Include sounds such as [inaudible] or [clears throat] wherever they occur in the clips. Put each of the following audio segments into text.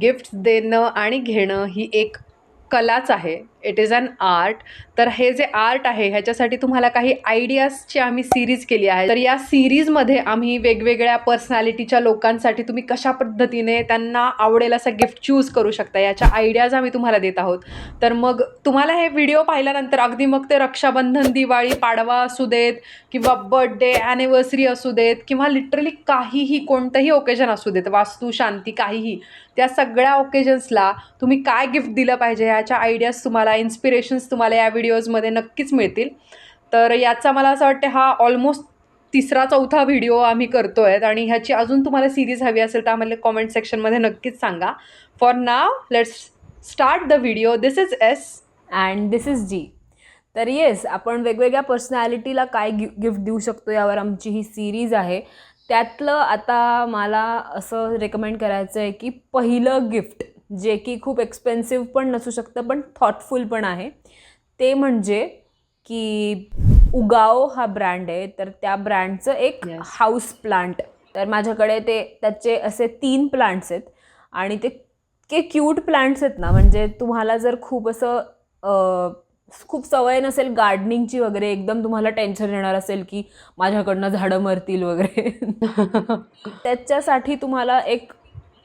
Gifts देणं आणि घेणं ही एक कलाच आहे. इट इज अन आर्ट तर हे जे आर्ट आहे ह्याच्यासाठी तुम्हाला काही आयडियाजची आम्ही सिरीज केली आहे. तर या सिरीजमध्ये आम्ही वेगवेगळ्या पर्सनॅलिटीच्या लोकांसाठी तुम्ही कशा पद्धतीने त्यांना आवडेल असं गिफ्ट चूज करू शकता याच्या आयडियाज आम्ही तुम्हाला देत आहोत. तर मग तुम्हाला हे व्हिडिओ पाहिल्यानंतर अगदी मग ते रक्षाबंधन दिवाळी पाडवा असू देत किंवा बर्थडे ॲनिव्हर्सरी असू देत किंवा लिटरली काहीही कोणतंही ओकेजन असू देत वास्तू शांती काहीही त्या सगळ्या ओकेजन्सला तुम्ही काय गिफ्ट दिलं पाहिजे याच्या आयडियाज तुम्हाला इन्स्पिरेशन्स तुम्हाला या व्हिडिओजमध्ये नक्कीच मिळतील. तर याचा मला असं वाटतं हा ऑलमोस्ट तिसरा चौथा व्हिडिओ आम्ही करतो आहेत आणि ह्याची अजून तुम्हाला सिरीज हवी असेल तर आम्हाला कॉमेंट सेक्शनमध्ये नक्कीच सांगा. For now let's start the video this is S and this is G तर येस आपण वेगवेगळ्या पर्सनॅलिटीला काय गि गिफ्ट देऊ शकतो यावर आमची ही सिरीज आहे. त्यातलं आता मला असं रेकमेंड करायचं आहे की पहिलं गिफ्ट जे की खूप एक्सपेन्सिव्ह पण नसू शकतं पण थॉटफुल पण आहे. ते म्हणजे की उगाओ हा ब्रँड आहे तर त्या ब्रँडचं एक Yes. हाऊस प्लांट तर माझ्याकडे ते त्याचे असे तीन प्लांट्स आहेत आणि ते इतके क्यूट प्लांट्स आहेत ना म्हणजे तुम्हाला जर खूप असं खूप सवय नसेल गार्डनिंगची वगैरे एकदम तुम्हाला टेन्शन येणार असेल की माझ्याकडनं झाडं मरतील वगैरे. [laughs] त्याच्यासाठी तुम्हाला एक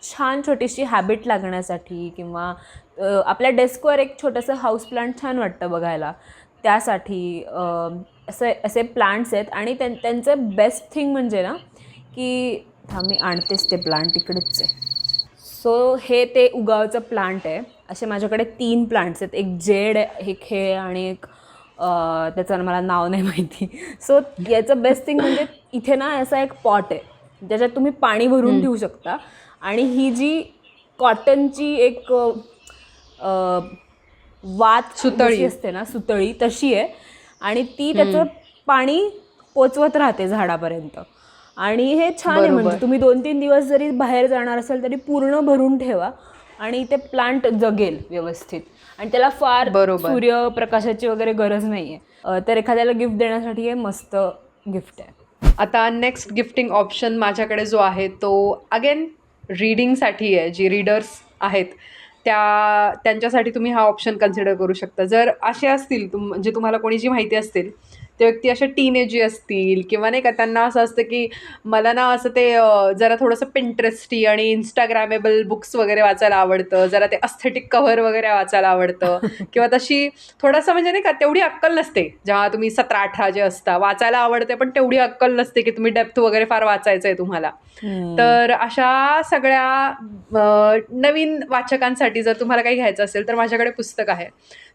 छान छोटीशी हॅबिट लागण्यासाठी किंवा आपल्या डेस्कवर एक छोटंसं हाऊस प्लांट छान वाटतं बघायला. त्यासाठी असे असे प्लांट्स आहेत आणि त्यां त्यांचं बेस्ट थिंग म्हणजे ना की थांब मी आणतेच ते प्लांट इकडेच. आहे सो हे ते उगावचं प्लांट आहे. असे माझ्याकडे तीन प्लांट्स आहेत. एक जेड आहे एक हे आणि एक त्याचं मला नाव नाही माहिती. सो याचं बेस्ट थिंग म्हणजे इथे ना असा एक पॉट आहे. ज्याच्यात तुम्ही पाणी भरून. ठेवू शकता. आणि ही जी कॉटनची एक वात सुतळी. असते ना सुतळी तशी आहे. आणि ती त्याचं पाणी पोचवत राहते झाडापर्यंत. आणि हे छान आहे. म्हणजे तुम्ही दोन तीन दिवस जरी बाहेर जाणार असाल तरी पूर्ण भरून ठेवा. आणि ते प्लांट जगेल व्यवस्थित. आणि त्याला फार बरोबर. सूर्यप्रकाशाची वगैरे गरज नाही आहे तर एखाद्याला गिफ्ट देण्यासाठी हे मस्त गिफ्ट आहे. आता नेक्स्ट गिफ्टिंग ऑप्शन माझ्याकडे जो आहे तो अगेन रीडिंगसाठी आहे जी रीडर्स आहेत त्या त्यांच्यासाठी तुम्ही हा ऑप्शन कन्सिडर करू शकता. जर असे असतील तुम म्हणजे तुम्हाला कोणी जी माहिती असतील ते व्यक्ती अशा टीनेजी असतील किंवा नाही का त्यांना असं असतं की मला ना असं ते जरा थोडंसं पिंटरेस्टी आणि इंस्टाग्रामेबल बुक्स वगैरे वाचायला आवडतं जरा ते अस्थेटिक कव्हर वगैरे वाचायला आवडतं. [laughs] किंवा तशी थोडंसं म्हणजे नाही का तेवढी अक्कल नसते. जेव्हा तुम्ही सतरा अठरा जे असता वाचायला आवडते पण तेवढी अक्कल नसते की तुम्ही डेप्थ वगैरे फार वाचायचं आहे तुम्हाला तर अशा सगळ्या नवीन वाचकांसाठी जर तुम्हाला काही घ्यायचं असेल तर माझ्याकडे पुस्तक आहे.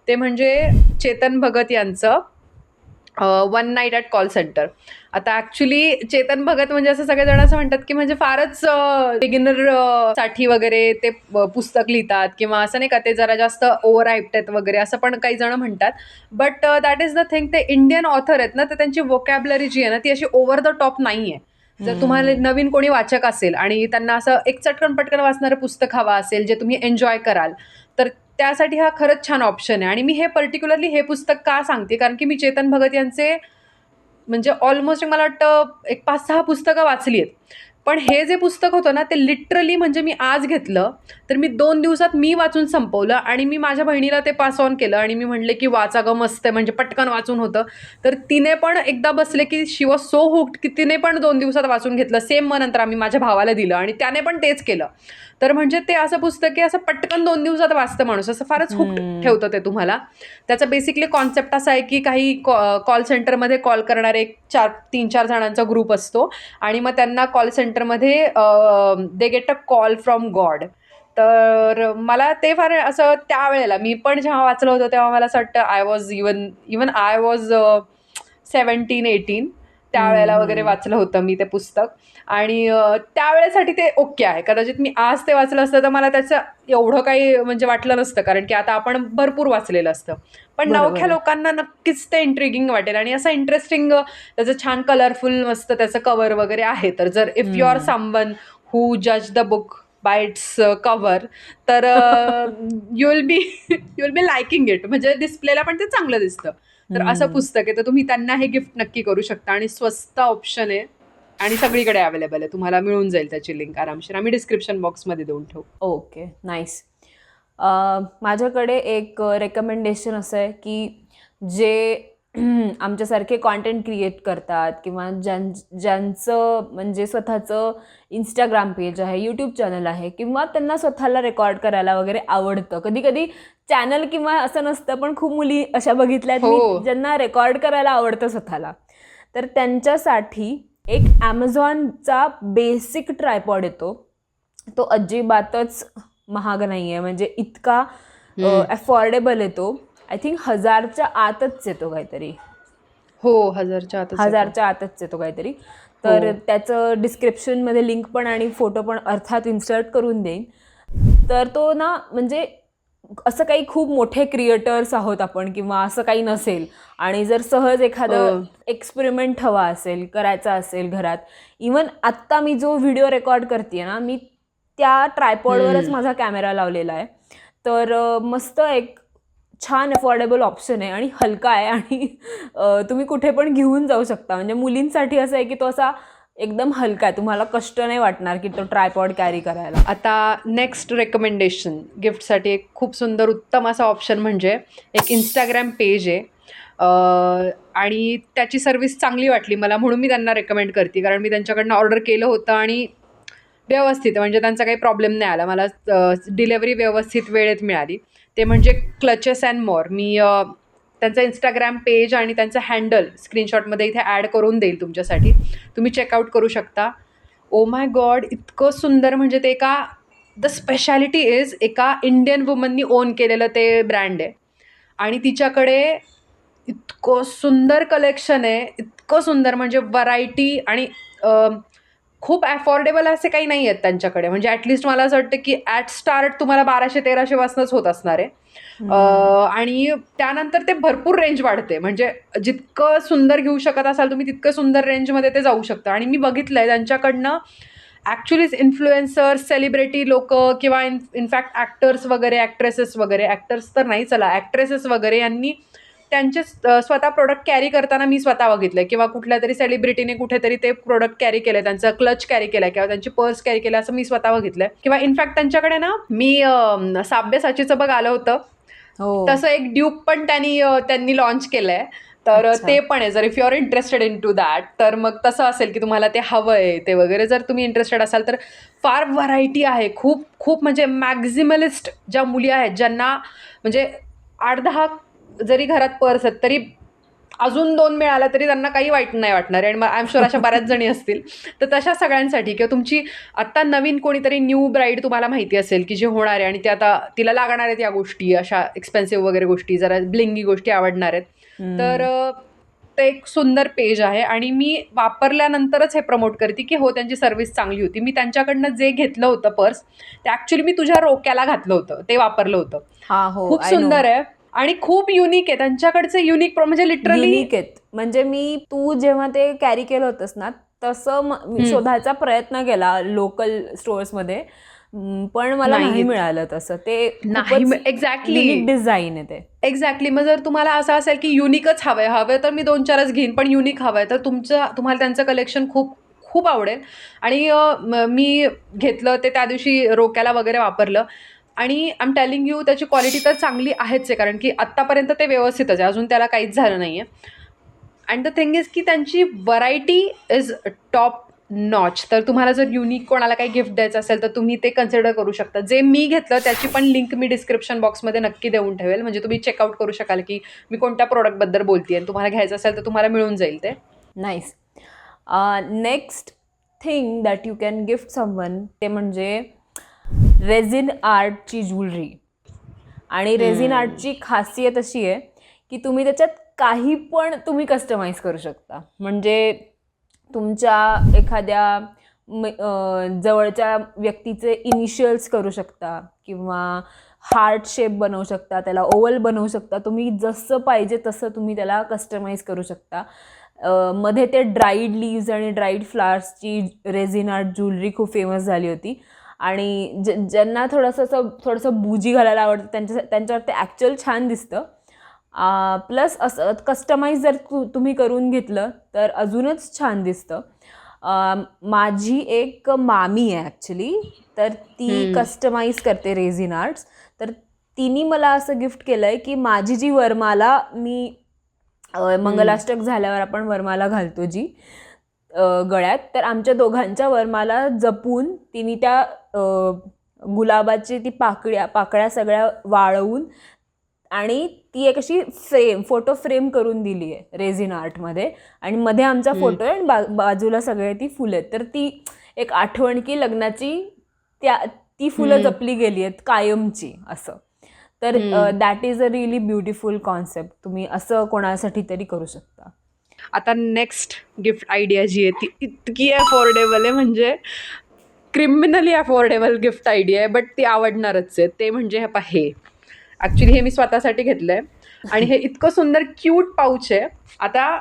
ते म्हणजे चेतन भगत यांचं one night at call centre आता ॲक्च्युली चेतन भगत म्हणजे असं सगळेजण असं म्हणतात की म्हणजे फारच बिगिनरसाठी वगैरे ते पुस्तक लिहितात किंवा असं नाही का ते जरा जास्त ओव्हर आहेत वगैरे असं पण काही जण म्हणतात. But that is the thing ते इंडियन ऑथर आहेत ना तर त्यांची वोकॅबलरी जी आहे ना ती अशी ओव्हर द टॉप नाही आहे. जर तुम्हाला नवीन कोणी वाचक असेल आणि त्यांना असं एक चटकन पटकन वाचणारं पुस्तक हवं असेल जे तुम्ही एन्जॉय कराल तर त्यासाठी हा खरंच छान ऑप्शन आहे. आणि मी हे पर्टिक्युलरली हे पुस्तक का सांगते? कारण की मी चेतन भगत यांचे म्हणजे ऑलमोस्ट मला वाटतं एक पाच सहा पुस्तकं वाचली आहेत. पण हे जे पुस्तक होतं ना ते लिटरली म्हणजे मी आज घेतलं तर मी दोन दिवसात मी वाचून संपवलं आणि मी माझ्या बहिणीला ते पास ऑन केलं आणि मी म्हणले की वाचा गं मस्त आहे म्हणजे पटकन वाचून होतं. तर तिने पण एकदा बसले की शी वॉज सो हुक्ड की तिने पण दोन दिवसात वाचून घेतलं. सेम मग नंतर आम्ही माझ्या भावाला दिलं आणि त्याने पण तेच केलं. तर म्हणजे ते असं पुस्तक आहे असं पटकन दोन दिवसात वाचतं माणूस. असं फारच हम्म. ठेवतं ते तुम्हाला. त्याचा बेसिकली कॉन्सेप्ट असा आहे की काही कॉल सेंटरमध्ये कॉल करणारे एक चार तीन चार जणांचा ग्रुप असतो. आणि मग त्यांना कॉल सेंटरमध्ये they get a call from God तर मला ते फार असं त्यावेळेला मी पण जेव्हा वाचलं होतं तेव्हा मला असं वाटतं I was even even I was seventeen eighteen त्यावेळेला वगैरे. वाचलं होतं मी ते पुस्तक. आणि त्यावेळेसाठी ते ओके आहे. कदाचित मी आज ते वाचलं असतं तर मला त्याचं एवढं काही म्हणजे वाटलं नसतं. कारण की आता आपण भरपूर वाचलेलं असतं. पण नवख्या. लोकांना नक्कीच ते इंट्रिगिंग वाटेल. आणि असं इंटरेस्टिंग त्याचं छान कलरफुल मस्त त्याचं कवर वगैरे आहे. तर जर if you are. Someone who जज the book by its cover तर you will be you will be liking it म्हणजे डिस्प्लेला पण ते चांगलं दिसतं. तर असं. पुस्तक आहे तर तुम्ही त्यांना हे गिफ्ट नक्की करू शकता. आणि स्वस्त ऑप्शन आहे. आणि सगळीकडे अवेलेबल आहे. तुम्हाला मिळून जाईल त्याची लिंक आरामशीर. आम्ही डिस्क्रिप्शन बॉक्समध्ये देऊन ठेवू. ओके नाईस माझ्याकडे एक रेकमेंडेशन असं आहे की जे [clears throat] आमच्यासारखे कॉन्टेंट क्रिएट करतात किंवा ज्यां ज्यांचं म्हणजे स्वतःचं इंस्टाग्राम पेज आहे यूट्यूब चॅनल आहे किंवा त्यांना स्वतःला रेकॉर्ड करायला वगैरे आवडतं. कधी कधी चॅनल किंवा असं नसतं पण खूप मुली अशा बघितल्यात हो. मी ज्यांना रेकॉर्ड करायला आवडतं स्वतःला. तर त्यांच्यासाठी एक ॲमेझॉनचा बेसिक ट्रायपॉड येतो. तो अजिबातच महाग नाही आहे म्हणजे इतका अफोर्डेबल येतो. आय थिंक हजारच्या आतच येतो काहीतरी हो हजारच्या आतच येतो. हजारच्या आतच येतो काहीतरी तर हो. त्याचं डिस्क्रिप्शनमध्ये लिंक पण आणि फोटो पण अर्थात इन्सर्ट करून देईन तर तो ना म्हणजे असं काही खूप मोठे क्रिएटर्स आहोत आपण किंवा असं काही नसेल आणि जर सहज एखादं हो. एक्सपेरिमेंट हवा असेल करायचा असेल घरात इवन आत्ता मी जो व्हिडिओ रेकॉर्ड करते ना मी त्या ट्रायपॉडवरच. माझा कॅमेरा लावलेला आहे तर मस्त एक छान अफोर्डेबल ऑप्शन आहे आणि हलका आहे आणि तुम्ही कुठे पण घेऊन जाऊ शकता. म्हणजे मुलींसाठी असं आहे की तो असा एकदम हलका आहे. तुम्हाला कष्ट नाही वाटणार की तो ट्रायपॉड कॅरी करायला. आता नेक्स्ट रेकमेंडेशन गिफ्टसाठी एक खूप सुंदर उत्तम असा ऑप्शन म्हणजे एक इंस्टाग्राम पेज आहे. आणि त्याची सर्विस चांगली वाटली मला म्हणून मी त्यांना रेकमेंड करते. कारण मी त्यांच्याकडनं ऑर्डर केलं होतं आणि व्यवस्थित म्हणजे त्यांचा काही प्रॉब्लेम नाही आला. मला डिलेवरी व्यवस्थित वेळेत मिळाली. ते म्हणजे क्लचेस अँड मोर मी त्यांचं इंस्टाग्राम पेज आणि त्यांचं हँडल स्क्रीनशॉटमध्ये इथे ॲड करून देईल तुमच्यासाठी. तुम्ही चेकआउट करू शकता. ओ माय गॉड इतकं सुंदर म्हणजे ते एका द स्पेशालिटी इज एका इंडियन वुमननी ओन केलेलं ते ब्रँड आहे. आणि तिच्याकडे इतकं सुंदर कलेक्शन आहे इतकं सुंदर म्हणजे व्हरायटी आणि खूप अफोर्डेबल असे काही नाही आहेत त्यांच्याकडे. म्हणजे ॲटलिस्ट मला असं वाटतं की ॲट स्टार्ट तुम्हाला बाराशे तेराशे वाजताच होत असणार आहे. आणि त्यानंतर ते भरपूर रेंज वाढते. म्हणजे जितकं सुंदर घेऊ शकत असाल तुम्ही तितकं सुंदर रेंजमध्ये ते जाऊ शकतं. आणि मी बघितलं आहे त्यांच्याकडनं ॲक्च्युलीच इन्फ्लुएन्सर्स सेलिब्रिटी लोक किंवा इन इनफॅक्ट ॲक्टर्स वगैरे ॲक्ट्रेसेस वगैरे ॲक्टर्स तर नाही चला ॲक्ट्रेसेस वगैरे यांनी त्यांचे स्वतः प्रोडक्ट कॅरी करताना मी स्वतः बघितलं किंवा कुठल्या तरी सेलिब्रिटीने कुठेतरी ते प्रोडक्ट कॅरी केलं त्यांचं क्लच कॅरी केलं किंवा त्यांची पर्स कॅरी केलं असं मी स्वतः बघितलंय. किंवा इनफॅक्ट त्यांच्याकडे ना मी अं, साब्यसाचीचं बघ आलं होतं. हो. तसं एक ड्यूक पण त्यांनी त्यांनी लॉन्च केलंय. तर. ते पण आहे. जर if you are interested in to that तर मग तसं असेल की तुम्हाला ते हवं आहे ते वगैरे जर तुम्ही इंटरेस्टेड असाल तर फार व्हरायटी आहे. खूप खूप म्हणजे मॅक्झिमलिस्ट ज्या मुली आहेत ज्यांना म्हणजे आठ दहा जरी घरात पर्स आहेत तरी अजून दोन मिळाला तरी त्यांना काही वाईट नाही वाटणार. आणि आय एम शुअर अशा बऱ्याच जणी असतील. तर तशा सगळ्यांसाठी किंवा तुमची आत्ता नवीन कोणीतरी न्यू ब्राईड तुम्हाला माहिती असेल की जे होणार आहे आणि ते आता तिला लागणार आहेत या गोष्टी अशा एक्सपेन्सिव्ह वगैरे गोष्टी जरा ब्लिंगी गोष्टी आवडणार आहेत. तर ते एक सुंदर पेज आहे आणि मी वापरल्यानंतरच हे प्रमोट करते की हो त्यांची सर्व्हिस चांगली होती. मी त्यांच्याकडनं जे घेतलं होतं पर्स ते ॲक्च्युली मी तुझ्या रोक्याला घातलं होतं. ते वापरलं होतं. हो खूप सुंदर आहे. आणि खूप युनिक आहे. त्यांच्याकडचे युनिक म्हणजे लिटरली युनिक आहेत. म्हणजे मी तू जेव्हा ते कॅरी केलं होतंस ना तसं. शोधायचा प्रयत्न केला लोकल स्टोअर्समध्ये पण मला नाही. मिळालं तसं. ते नाही एक्झॅक्टली डिझाईन आहे ते. एक्झॅक्टली मग जर तुम्हाला असं असेल की युनिकच हवं आहे हवं तर मी दोन चारच घेईन पण युनिक हवं आहे तर तुमचं तुम्हाला त्यांचं कलेक्शन खूप खूप आवडेल. आणि मी घेतलं ते त्या दिवशी रोक्याला वगैरे वापरलं. आणि आय एम टेलिंग यू त्याची क्वालिटी तर चांगली आहेच आहे कारण की आत्तापर्यंत ते व्यवस्थितच आहे अजून त्याला काहीच झालं नाही आहे अँड द थिंग इज की त्यांची व्हरायटी इज टॉप नॉच तर तुम्हाला जर युनिक कोणाला काही गिफ्ट द्यायचं असेल तर तुम्ही ते कन्सिडर करू शकता. जे मी घेतलं त्याची पण लिंक मी डिस्क्रिप्शन बॉक्समध्ये नक्की देऊन ठेवेल. म्हणजे तुम्ही चेकआउट करू शकाल की मी कोणत्या प्रोडक्टबद्दल बोलते आणि तुम्हाला घ्यायचं असेल तर तुम्हाला मिळून जाईल ते. Nice next thing that you can gift someone ते म्हणजे रेझिन आर्टची ज्वेलरी. आणि रेझिन. आर्टची खासियत अशी आहे की तुम्ही त्याच्यात काही पण तुम्ही कस्टमाइज करू शकता. म्हणजे तुमच्या एखाद्या जवळच्या व्यक्तीचे इनिशियल्स करू शकता किंवा हार्ट शेप बनवू शकता त्याला ओवल बनवू शकता. तुम्ही जसं पाहिजे तसं तुम्ही त्याला कस्टमाइज करू शकता. मध्ये ते ड्राईड लीव्ज आणि ड्राईड फ्लावर्सची रेझिन आर्ट ज्वेलरी खूप फेमस झाली होती. आणि ज ज्यांना थोडंसं असं थोडंसं बुजी घालायला आवडतं त्यांच्या त्यांच्यावर ते ॲक्च्युअल छान दिसतं. प्लस असं कस्टमाइज जर तु तुम्ही करून घेतलं तर अजूनच छान दिसतं. माझी एक मामी आहे ॲक्च्युली तर ती. कस्टमाइज करते रेझिन आर्ट्स तर तिने मला असं गिफ्ट केलं आहे की माझी जी वरमाला मी मंगलाष्टक झाल्यावर आपण वरमाला घालतो जी गळ्यात तर आमच्या दोघांच्या वरमाला जपून तिने त्या गुलाबाची ती पाकळ्या पाकळ्या सगळ्या वाळवून आणि ती एक अशी फ्रेम फोटो फ्रेम करून दिली आहे रेझिन आर्टमध्ये आणि मध्ये आमचा. फोटो आहे आणि बा बाजूला सगळे ती फुलं आहेत तर ती एक आठवण की लग्नाची त्या ती फुलं. जपली गेली आहेत कायमची असं तर. That is a really beautiful concept तुम्ही असं कोणासाठी तरी करू शकता आता नेक्स्ट गिफ्ट आयडिया जी आहे ती इतकी अफोर्डेबल आहे म्हणजे क्रिमिनली अफोर्डेबल गिफ्ट आयडिया आहे बट ती आवडणारच आहे. ते म्हणजे हे पहा हे. ॲक्च्युली हे मी स्वतःसाठी घेतलं आहे आणि हे इतकं सुंदर क्यूट पाऊच आहे. आता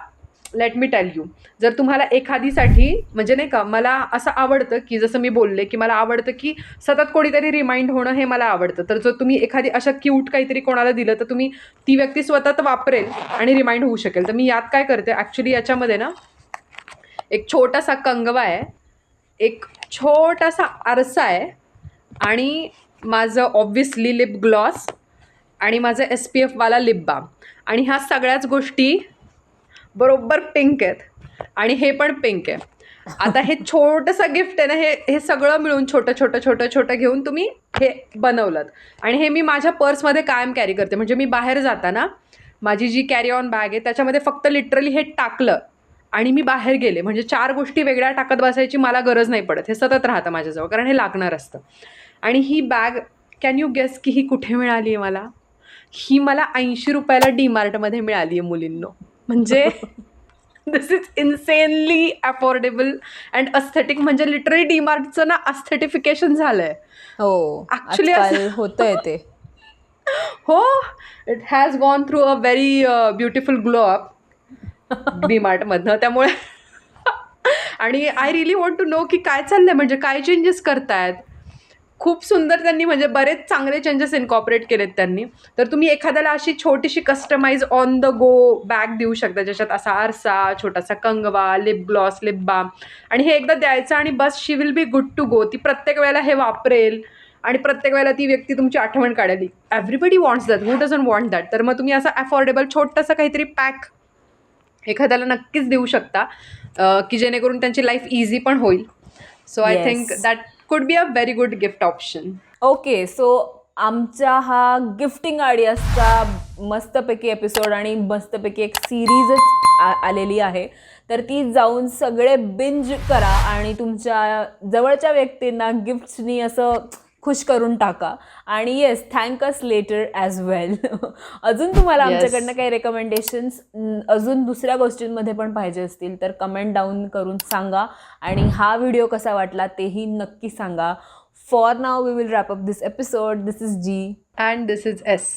लेट मी टेल यू जर तुम्हाला एखादीसाठी म्हणजे नाही का मला असं आवडतं की जसं मी बोलले की मला आवडतं की सतत कोणीतरी रिमाइंड होणं हे मला आवडतं. तर जर तुम्ही एखादी अशा क्यूट काहीतरी कोणाला दिलं तर तुम्ही ती व्यक्ती स्वतः वापरेल आणि रिमाइंड होऊ शकेल. तर मी यात काय करते ॲक्च्युली याच्यामध्ये ना एक छोटासा कंगवा आहे एक छोटासा आरसा आहे आणि माझं ऑब्व्हियसली लिप ग्लॉस आणि माझं एस पी एफवाला लिप बाम आणि ह्या सगळ्याच गोष्टी बरोबर पिंक आहेत. आणि हे पण पिंक आहे. आता हे छोटंसं गिफ्ट आहे ना हे हे सगळं मिळून छोटं छोटं छोटं छोटं घेऊन तुम्ही हे बनवलं आणि हे मी माझ्या पर्समध्ये कायम कॅरी करते. म्हणजे मी बाहेर जाताना माझी जी कॅरी ऑन बॅग आहे त्याच्यामध्ये फक्त लिटरली हे टाकलं आणि मी बाहेर गेले. म्हणजे चार गोष्टी वेगळ्या टाकत बसायची मला गरज नाही पडत. हे सतत राहतं माझ्याजवळ कारण हे लागणार असतं. आणि ही बॅग कॅन यू गेस की ही कुठे मिळाली आहे मला? ही मला ऐंशी रुपयाला डीमार्टमध्ये मिळाली आहे मुलींनो. म्हणजे this is insanely affordable and aesthetic म्हणजे लिटरली डीमार्टचं ना अस्थेटिफिकेशन झालं आहे हो असं- होतंय ते. हो it has gone through a very beautiful glow up डीमार्टमधनं त्यामुळे [laughs] आणि I really want to know की काय चाललंय म्हणजे काय चेंजेस करतायत? खूप सुंदर त्यांनी म्हणजे बरेच चांगले चेंजेस इनकॉपरेट केलेत त्यांनी. तर तुम्ही एखाद्याला अशी छोटीशी customise on the go bag देऊ शकता ज्याच्यात असा आरसा छोटासा कंगवा लिप ग्लॉस लिप बाम आणि हे एकदा द्यायचं आणि बस she will be good to go ती प्रत्येक वेळेला हे वापरेल आणि प्रत्येक वेळेला ती व्यक्ती तुमची आठवण काढेल. Everybody wants that who doesn't want that तर मग तुम्ही असं अफोर्डेबल छोटंसं काहीतरी पॅक एखाद्याला नक्कीच देऊ शकता की जेणेकरून त्यांची लाईफ इझी पण होईल. So I. Think that could be a very good gift option okay so आमचा हा गिफ्टिंग आयडियाजचा मस्तपैकी एपिसोड आणि मस्तपैकी एक सिरीजच आ आलेली आहे. तर ती जाऊन सगळे बिंज करा आणि तुमच्या जवळच्या व्यक्तींना गिफ्ट्सनी असं खुश करून टाका. आणि yes thank us later as well अजून तुम्हाला. आमच्याकडनं काही रेकमेंडेशन्स अजून दुसऱ्या गोष्टींमध्ये पण पाहिजे असतील तर कमेंट डाऊन करून सांगा. आणि हा व्हिडिओ कसा वाटला तेही नक्की सांगा. For now we will wrap up this episode this is G and this is S